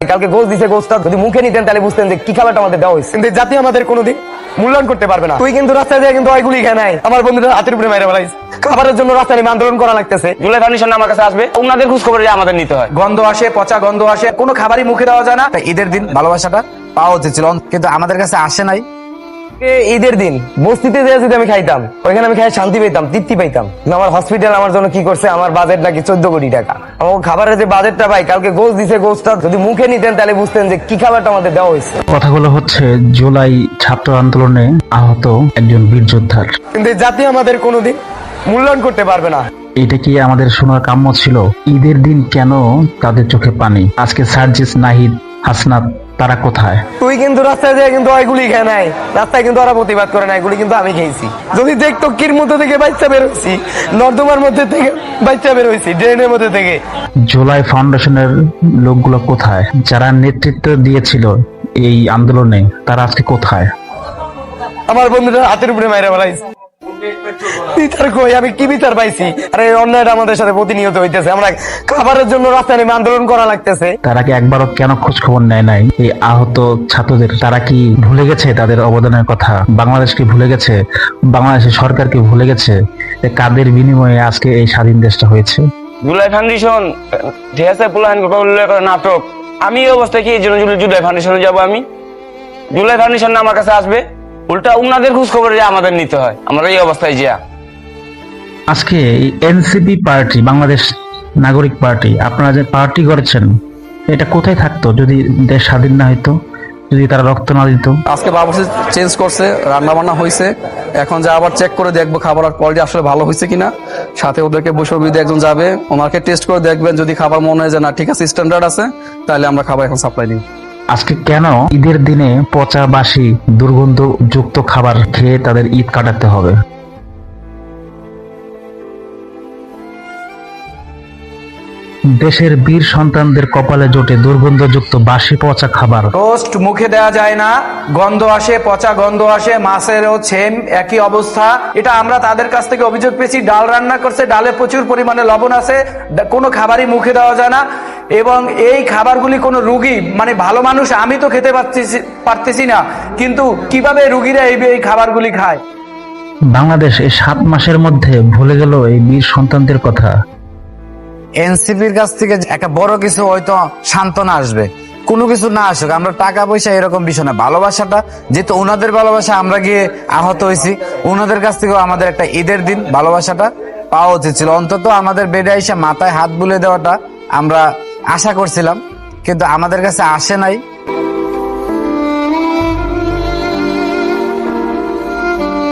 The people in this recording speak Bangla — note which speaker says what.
Speaker 1: কালকে গোস দিছে গোসটা যদি মুখে নিতেন তাহলে বুঝতেন যে কি খাবারটা আমাদের দেওয়া হয়েছে। কিন্তু জাতি আমাদের কোনোদিন মূল্যায়ন করতে পারবে না। তুই কিন্তু রাস্তায় যায় কিন্তু ওইগুলি খেয়ে নাই। আমার বন্ধুরা হাতের উপরে মেরে বেড়াইছে খাবারের জন্য রাস্তায় নেমে আন্দোলন করা লাগতেছে।
Speaker 2: জুলাই ফাউন্ডেশন আমার কাছে আসবে। ওনাদের খোঁজ খবর আমাদের নিতে হয়।
Speaker 3: গন্ধ আসে পচা গন্ধ আসে কোনো খাবারই মুখে দেওয়া যায় না।
Speaker 4: একটা ঈদের দিন ভালোবাসাটা পাওয়া উচিত ছিল। কিন্তু আমাদের কাছে আসে নাই।
Speaker 1: ঈদের দিন বস্তিতে যে যদি আমি খাইতাম ওইখানে আমি খাই শান্তি পেতাম তৃপ্তি পাইতাম। আমার হসপিটাল আমার জন্য কি করছে? আমার বাজেট নাকি চোদ্দ কোটি টাকা। আমার খাবারের যে বাজেটটা ভাই কালকে গোস দিছে গোসটা যদি মুখে নিতেন তাহলে বুঝতেন যে কি খাবারটা আমাদের দেওয়া হয়েছে।
Speaker 5: কথাগুলো হচ্ছে জুলাই ছাত্র আন্দোলনে আহত একজন বীর যোদ্ধার।
Speaker 1: কিন্তু জাতি আমাদের কোনোদিন মূল্যায়ন করতে পারবে না।
Speaker 5: এটা কি আমাদের শোনার কাম্য ছিল? ঈদের দিন কেন তাদের চোখে পানি? আজকে সার্জিস নাহিদ হাসনাত তারা কোথায়?
Speaker 1: তুই কিন্তু রাস্তায় যায় কিন্তু ওইগুলি খেয়ে নাই। রাস্তায় কিন্তু ওরা প্রতিবাদ করে না এগুলি কিন্তু আমি খেয়েছি। যদি দেখতো কির মধ্যে থেকে বাচ্চা বেরোইছি নর্দমার মধ্যে থেকে বাচ্চা বেরোইছি ড্রেনের মধ্যে থেকে।
Speaker 5: জুলাই ফাউন্ডেশনের লোকগুলো কোথায়? যারা নেতৃত্ব দিয়েছিল এই আন্দোলনে তারা আজকে কোথায়?
Speaker 1: আমার বন্ধুরা হাতের উপরে মাইরা বেড়াইছে বিচার কই আমি কি বিচার পাইছি? আরে অন্যায়টা আমাদের সাথে প্রতিনিয়ত হইতেছে। আমরা খাবারের জন্য রাস্তায় নেমে আন্দোলন করা লাগতেছে।
Speaker 5: তারা কি একবারও কেন খোঁজ খবর নেয় নাই? এই আহত ছাত্রদের তারা কি ভুলে গেছে তাদের অবদানের কথা? বাংলাদেশকে ভুলে গেছে? বাংলাদেশের সরকারকে ভুলে গেছে? যে কাদের বিনিময়ে আজকে এই স্বাধীন দেশটা হয়েছে?
Speaker 2: জুলাই ফাউন্ডেশন পুলাহান উল্লেখ করে নাটক। আমি এই অবস্থায় কি জুলাই ফাউন্ডেশনে যাব আমি? জুলাই ফাউন্ডেশন আমার কাছে আসবে? উল্টা উনাদের খোঁজ খবর আমাদের নিতে হয়। আমরা এই অবস্থায় যা
Speaker 5: আজকে এনসিপি পার্টি বাংলাদেশ নাগরিক পার্টি আপনারা যে পার্টি করেছেন এটা কোথায় থাকতো যদি দেশ স্বাধীন না হইতো যদি তারা রক্ত না দিত?
Speaker 3: আজকে বাবুসি চেঞ্জ করছে রান্না বান্না হয়েছে এখন যা আবার চেক করে দেখব খাবার কোয়ালিটি আসলে ভালো হয়েছে কিনা। সাথে ওদেরকে বৈষম্যবিধি একজন যাবে ওনাকে টেস্ট করে দেখবেন। যদি খাবার মনে হয় যে না ঠিক আছে স্ট্যান্ডার্ড আছে তাহলে আমরা খাবার এখন সাপ্লাই দিই।
Speaker 5: আজকে কেন ঈদের দিনে পচা বাসি দুর্গন্ধ যুক্ত খাবার খেয়ে তাদের ঈদ কাটাতে হবে? দেশের বীর সন্তানদের কপালে জোটে দুর্গন্ধযুক্ত বাসি পচা খাবার।
Speaker 3: রোস্ট মুখে দেওয়া যায় না, গন্ধ আসে, পচা গন্ধ আসে মাছেরও সেম একই অবস্থা। এটা আমরা তাদের কাছ থেকে অভিযোগ পেয়েছি, ডাল রান্না করছে, ডালে প্রচুর পরিমাণে লবণ আছে কোনো খাবারই মুখে দেওয়া যায় না। এবং এই খাবারগুলি কোনো রুগী মানে ভালো মানুষ আমি তো খেতে পারতেছি পারতেছি না কিন্তু কীভাবে রুগীরা এই এই খাবারগুলি খায়?
Speaker 5: বাংলাদেশ এই সাত মাসের মধ্যে ভুলে গেল এই বীর সন্তানদের কথা।
Speaker 4: এনসিপির কাছ থেকে একটা বড় কিছু হয়তো সান্ত্বনা আসবে। কোনো কিছু না আসুক আমরা টাকা পয়সা এরকম বিষয় না। ভালোবাসাটা যেহেতু ওনাদের ভালোবাসা আমরা গিয়ে আহত হয়েছি। ওনাদের কাছ থেকেও আমাদের একটা ঈদের দিন ভালোবাসাটা পাওয়া উচিত ছিল। অন্তত আমাদের বেডে এসে মাথায় হাত বুলে দেওয়াটা আমরা আশা করছিলাম কিন্তু আমাদের কাছে আসে নাই।